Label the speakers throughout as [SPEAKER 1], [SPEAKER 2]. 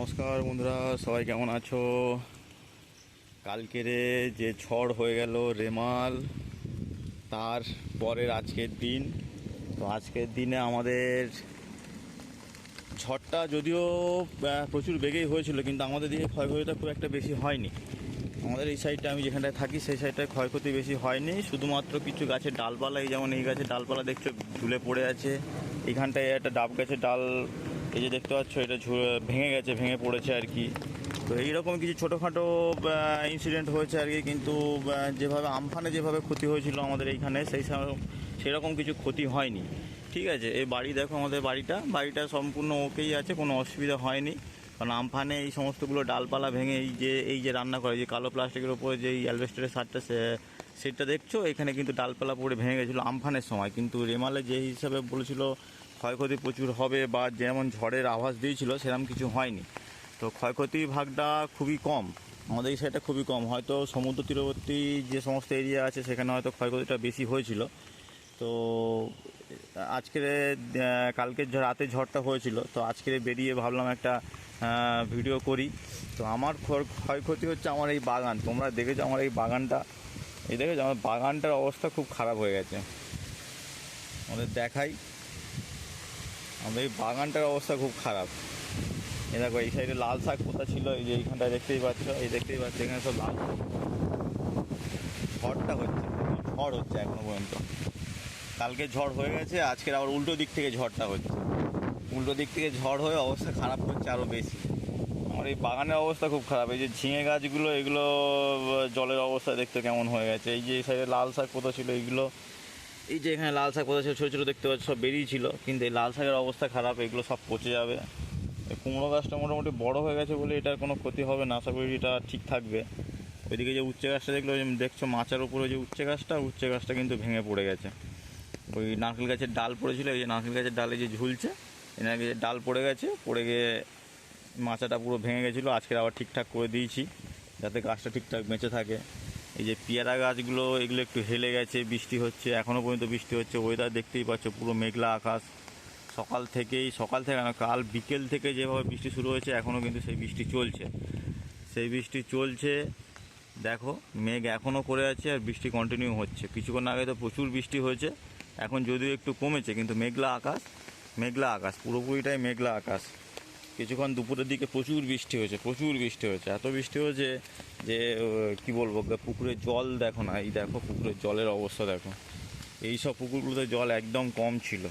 [SPEAKER 1] নমস্কার বন্ধুরা, সবাই কেমন আছো? কালকেরে যে ঝড় হয়ে গেল রেমাল, তার পরের আজকের দিন। তো আজকের দিনে আমাদের ঝড়টা যদিও প্রচুর বেগেই হয়েছিল, কিন্তু আমাদের দিকে ক্ষয়ক্ষতিটা খুব একটা বেশি হয়নি। আমাদের এই সাইডটা আমি যেখানটায় থাকি, সেই সাইডটায় ক্ষয়ক্ষতি বেশি হয়নি। শুধুমাত্র কিছু গাছের ডালপালা এই যেমন এই গাছের ডালপালা দেখছ, ঝুলে পড়ে আছে। এখানটায় একটা ডাব গাছের ডাল এই যে দেখতে পাচ্ছ, এটা ভেঙে গেছে, ভেঙে পড়েছে আর কি। তো এইরকম কিছু ছোটোখাটো ইনসিডেন্ট হয়েছে আর কি, কিন্তু যেভাবে আমফানে যেভাবে ক্ষতি হয়েছিল আমাদের এইখানে, সেই সেরকম কিছু ক্ষতি হয়নি। ঠিক আছে, এই বাড়ি দেখো আমাদের বাড়িটা। বাড়িটা সম্পূর্ণ ওকেই আছে, কোনো অসুবিধা হয়নি। কারণ আমফানে এই সমস্তগুলো ডালপালা ভেঙে এই যে এই যে রান্না করে যে কালো প্লাস্টিকের উপরে যে এই অ্যালবেস্টারের সারটা, সে, সেটা দেখছ? এখানে কিন্তু ডালপালা পড়ে ভেঙে গেছিল আমফানের সময়। কিন্তু রেমালে যে হিসাবে বলেছিল ক্ষয়ক্ষতি প্রচুর হবে বা যেমন ঝড়ের আভাস দিয়েছিল সেরকম কিছু হয়নি। তো ক্ষয়ক্ষতি ভাগটা খুবই কম। আমাদের এই সাইডটা খুবই কম। হয়তো সমুদ্র তীরবর্তী যে সমস্ত এরিয়া আছে, সেখানে হয়তো ক্ষয়ক্ষতিটা বেশি হয়েছিল। তো আজকের কালকে রাতে ঝড়টা হয়েছিল। তো আজকে বেরিয়ে ভাবলাম একটা ভিডিও করি। তো আমার ক্ষয়ক্ষতি হচ্ছে আমার এই বাগান। তোমরা দেখেছ আমার এই বাগানটা? এই দেখেছ? আমার বাগানটার অবস্থা খুব খারাপ হয়ে গেছে। আমাদের দেখাই। আমাদের এই বাগানটার অবস্থা খুব খারাপ। এ দেখো, এই সাইডে লাল শাক পোতা ছিল, এই যে এইখানটায় দেখতেই পাচ্ছ, এই দেখতেই পাচ্ছ, এখানে সব লাল। ঝড়টা হচ্ছে, ঝড় হচ্ছে এখনও পর্যন্ত। কালকে ঝড় হয়ে গেছে, আজকের আবার উল্টো দিক থেকে ঝড়টা হচ্ছে। উল্টো দিক থেকে ঝড় হয়ে অবস্থা খারাপ হচ্ছে আরও বেশি। আমার এই বাগানের অবস্থা খুব খারাপ, এই যে ঝিঙে গাছগুলো, এগুলো জলের অবস্থা দেখতে কেমন হয়ে গেছে। এই যে এই সাইডে লাল শাক পোতা ছিল, এইগুলো এই যে এখানে লাল শাক পোতা ছিল, ছোটো ছোটো দেখতে পাচ্ছ, সব বেরিয়েছিল কিন্তু এই লাল শাকের অবস্থা খারাপ, এগুলো সব পচে যাবে। কুমড়ো গাছটা মোটামুটি বড় হয়ে গেছে বলে এটার কোনো ক্ষতি হবে না। আশা করি এটা ঠিক থাকবে। ওইদিকে যে উচ্চে গাছটা দেখল যে দেখছ মাচার উপরে যে উচ্চে গাছটা উচ্চে গাছটা কিন্তু ভেঙে পড়ে গেছে। ওই নারকেল গাছের ডাল পড়েছিল, এই যে নারকেল গাছের ডালে যে ঝুলছে নারকেল গাছের ডাল পড়ে গেছে, পড়ে গিয়ে মাচাটা পুরো ভেঙে গেছিল। আজকে আবার ঠিকঠাক করে দিয়েছি, যাতে গাছটা ঠিকঠাক বেঁচে থাকে। এই যে পেয়ারা গাছগুলো, এগুলো একটু হেলে গেছে, বৃষ্টি হচ্ছে এখনও পর্যন্ত বৃষ্টি হচ্ছে ওয়েদার দেখতেই পাচ্ছ, পুরো মেঘলা আকাশ। সকাল থেকেই, সকাল থেকে না, কাল বিকেল থেকে যেভাবে বৃষ্টি শুরু হয়েছে এখনও কিন্তু সেই বৃষ্টি চলছে। সেই বৃষ্টি চলছে, দেখো, মেঘ এখনও করে আছে আর বৃষ্টি কন্টিনিউ হচ্ছে। কিছুক্ষণ আগে তো প্রচুর বৃষ্টি হয়েছে, এখন যদিও একটু কমেছে, কিন্তু মেঘলা আকাশ মেঘলা আকাশ, পুরোপুরিটাই মেঘলা আকাশ। কিছুক্ষণ দুপুরের দিকে প্রচুর বৃষ্টি হয়েছে, প্রচুর বৃষ্টি হয়েছে। এত বৃষ্টি হয়েছে যে কি বলব পুকুরে জল দেখো না, এই দেখো পুকুরের জলের অবস্থা দেখো। এই সব পুকুরগুলোতে জল একদম কম ছিল।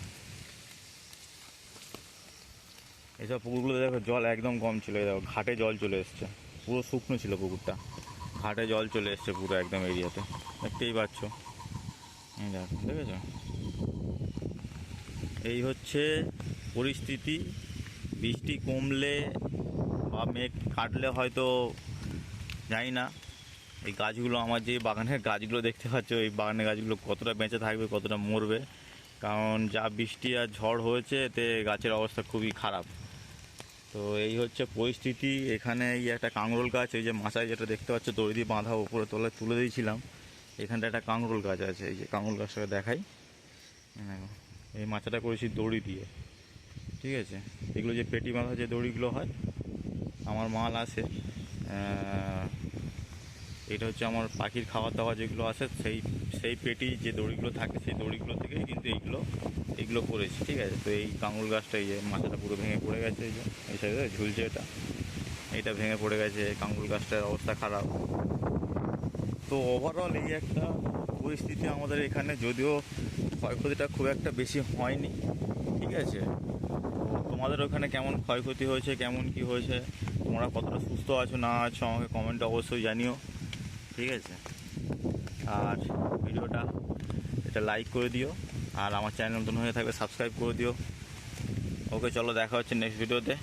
[SPEAKER 1] এইসব পুকুরগুলোতে দেখো জল একদম কম ছিল দেখো ঘাটে জল চলে এসছে, পুরো শুকনো ছিল পুকুরটা। ঘাটে জল চলে এসছে পুরো একদম এরিয়াতে, দেখতেই পাচ্ছ। এই দেখো, দেখেছ? এই হচ্ছে পরিস্থিতি বৃষ্টি কমলে বা মেঘ কাটলে হয়তো জানি না। এই গাছগুলো আমার যে বাগানের গাছগুলো দেখতে পাচ্ছ, এই বাগানের গাছগুলো কতটা বেঁচে থাকবে, কতটা মরবে। কারণ যা বৃষ্টি আর ঝড় হয়েছে, এতে গাছের অবস্থা খুবই খারাপ। তো এই হচ্ছে পরিস্থিতি। এখানে এই একটা কাঁকরোল গাছ, এই যে মাথায় যেটা দেখতে পাচ্ছ, দড়ি দিয়ে বাঁধা উপরে তলে তুলে দিয়েছিলাম। এখানটা একটা কাঁকরোল গাছ আছে, এই যে কাঁকরোল গাছটাকে দেখাই। এই মাচাটা করেছি দড়ি দিয়ে। ঠিক আছে? এগুলো যে পেটি বাঁধা, যে দড়িগুলো হয়, আমার মাল আসে এটা হচ্ছে আমার পাখির খাওয়া দাওয়া যেগুলো আছে সেই সেই পেটি যে দড়িগুলো থাকে, সেই দড়িগুলো থেকেই কিন্তু এইগুলো এইগুলো করেছি, ঠিক আছে? তো এই কাঙুল গাছটা, এই যে মাথাটা পুরো ভেঙে পড়ে গেছে, এই যে, এই সাইডে ঝুলছে এটা। এটা ভেঙে পড়ে গেছে, কাঙুল গাছটার অবস্থা খারাপ। তো ওভারঅল এই একটা পরিস্থিতি আমাদের এখানে, যদিও ক্ষয়ক্ষতিটা খুব একটা বেশি হয়নি আছে। তো তোমাদের ওখানে কেমন ক্ষয়ক্ষতি হয়েছে? কেমন কি হয়েছে? তোমরা কতটা সুস্থ আছো, না আছো, আমাকে কমেন্টে অবশ্যই জানিও। ঠিক আছে? আর ভিডিওটা এটা লাইক করে দিও। আর আমার চ্যানেল নতুন হয়ে থাকলে সাবস্ক্রাইব করে দিও। ওকে, চলো দেখা হচ্ছে নেক্সট ভিডিওতে